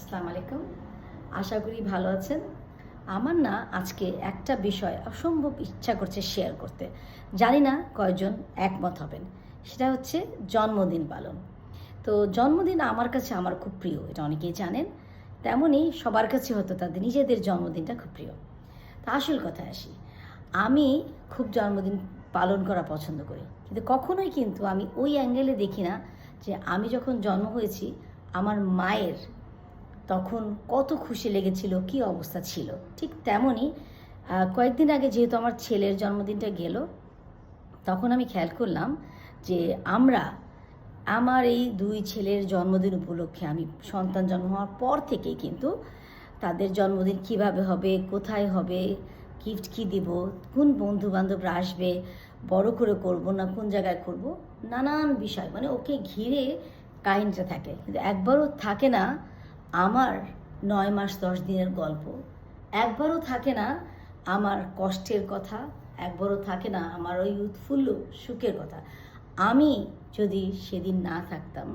আসসালামু আলাইকুম। আশা করি ভালো আছেন। আমার না আজকে একটা বিষয় অসম্ভব ইচ্ছা করছে শেয়ার করতে। জানি না কয়জন একমত হবেন। সেটা হচ্ছে জন্মদিন পালন। তো জন্মদিন আমার কাছে আমার খুব প্রিয়, এটা অনেকেই জানেন। তেমনই সবার কাছে হয়তো তাদের নিজেদের জন্মদিনটা খুব প্রিয়। তা আসল কথায় আসি, আমি খুব জন্মদিন পালন করা পছন্দ করি। কিন্তু কখনোই কিন্তু আমি ওই অ্যাঙ্গেলে দেখি না যে আমি যখন জন্ম হয়েছি, আমার মায়ের তখন কত খুশি লেগেছিল, কি অবস্থা ছিল? ঠিক তেমনই কয়েকদিন আগে যেহেতু আমার ছেলের জন্মদিনটা গেল, তখন আমি খেয়াল করলাম যে আমরা, আমার এই দুই ছেলের জন্মদিন উপলক্ষে আমি সন্তান জন্ম হওয়ার পর থেকেই কিন্তু তাদের জন্মদিন কীভাবে হবে, কোথায় হবে গিফট কি দিব, কোন বন্ধু বান্ধবরা আসবে, বড় করে করব না, কোন জায়গায় করব, নানান বিষয়। মানে ওকে ঘিরে কাহিনীটা থাকে। কিন্তু একবারও থাকে না আমার নয় মাস দশ দিনের গল্প। একবারও থাকে না আমার কষ্টের কথা, একবারও থাকে না আমার ওই উৎফুল্ল সুখের কথা। আমি যদি সেদিন না থাকতাম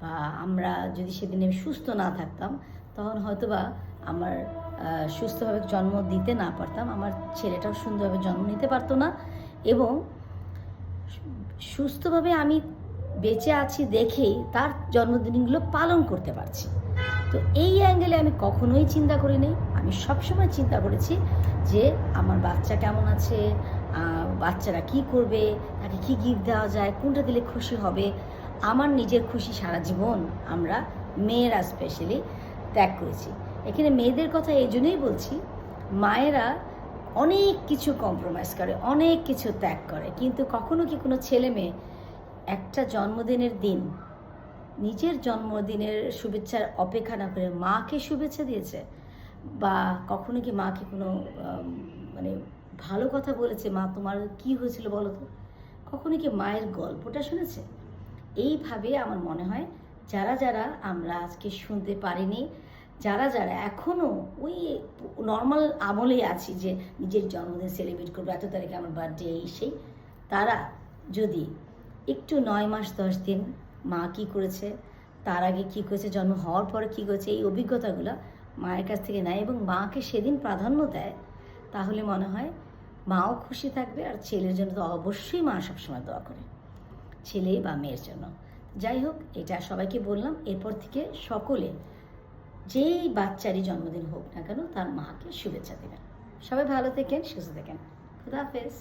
বা আমরা যদি সেদিন সুস্থ না থাকতাম, তখন হয়তোবা আমার সুস্থভাবে জন্ম দিতে না পারতাম, আমার ছেলেটাও সুন্দরভাবে জন্ম নিতে পারতো না এবং সুস্থভাবে আমি বেঁচে আছি দেখেই তার জন্মদিনগুলো পালন করতে পারছি। তো এই অ্যাঙ্গেলে আমি কখনোই চিন্তা করি করিনি। আমি সবসময় চিন্তা করেছি যে আমার বাচ্চা কেমন আছে বাচ্চারা কি করবে, তাকে কি গিফট দেওয়া যায়, কোনটা দিলে খুশি হবে। আমার নিজের খুশি সারা জীবন আমরা মেয়েরা স্পেশালি ত্যাগ করেছি। এখানে মেয়েদের কথা এই জন্যই বলছি, মায়েরা অনেক কিছু কম্প্রোমাইজ করে, অনেক কিছু ত্যাগ করে। কিন্তু কখনো কি কোনো ছেলে মেয়ে একটা জন্মদিনের দিন নিজের জন্মদিনের শুভেচ্ছার অপেক্ষা না করে মাকে শুভেচ্ছা দিয়েছে? বা কখনো কি মাকে কোনো মানে ভালো কথা বলেছে? মা, তোমার কি হয়েছিল বলো তো? কখনো কি মায়ের গল্পটা শুনেছে? এইভাবে আমার মনে হয় যারা যারা আমরা আজকে শুনতে পারিনি, যারা যারা এখনও ওই নর্মাল আমলেই আছি যে নিজের জন্মদিন সেলিব্রেট করব, এত তারিখে আমার বার্থডে এই সেই, তারা যদি একটু নয় মাস দশ দিন মা কি করেছে, তার আগে কি করেছে, জন্ম হওয়ার পরে কি করেছে, এই অভিজ্ঞতাগুলো মায়ের কাছ থেকে নেয় এবং মাকে সেদিন প্রাধান্য দেয়। তাহলে মনে হয় মাও খুশি থাকবে আর ছেলের জন্য তো অবশ্যই মা সবসময় দোয়া করে, ছেলে বা মেয়ের জন্য। যাই হোক, এটা সবাইকে বললাম, এরপর থেকে সকলে যেই বাচ্চারই জন্মদিন হোক না কেন, তার মাকে শুভেচ্ছা দেবেন। সবাই ভালো থেকেন, সুস্থ থাকেন। খুদা হাফেজ।